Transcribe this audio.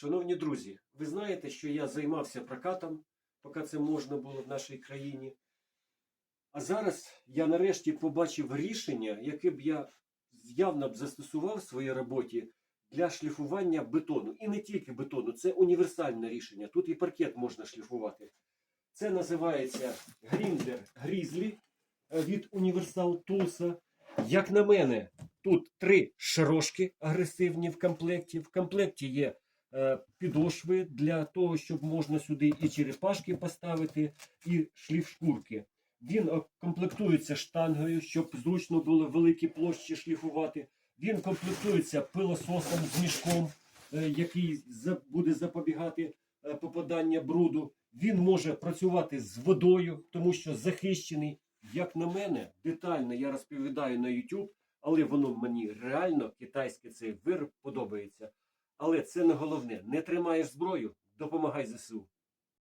Шановні друзі, ви знаєте, що я займався прокатом, поки це можна було в нашій країні. А зараз я нарешті побачив рішення, яке б я явно б застосував в своїй роботі для шліфування бетону. І не тільки бетону, це універсальне рішення. Тут і паркет можна шліфувати. Це називається Гріндер Грізлі від Universal Tools. Як на мене, тут три шарошки агресивні в комплекті. В комплекті є е, підошви для того, щоб можна сюди і черепашки поставити, і шліф шкурки. Він е, комплектується штангою, щоб зручно було великі площі шліфувати. Він комплектується пилососом з мішком, е, який буде запобігати е, попадання бруду. Він може працювати з водою, тому що захищений. Як на мене, детально я розповідаю на YouTube, але воно мені реально китайське цей вироб подобається. Але це не головне. Не тримаєш зброю, допомагай ЗСУ.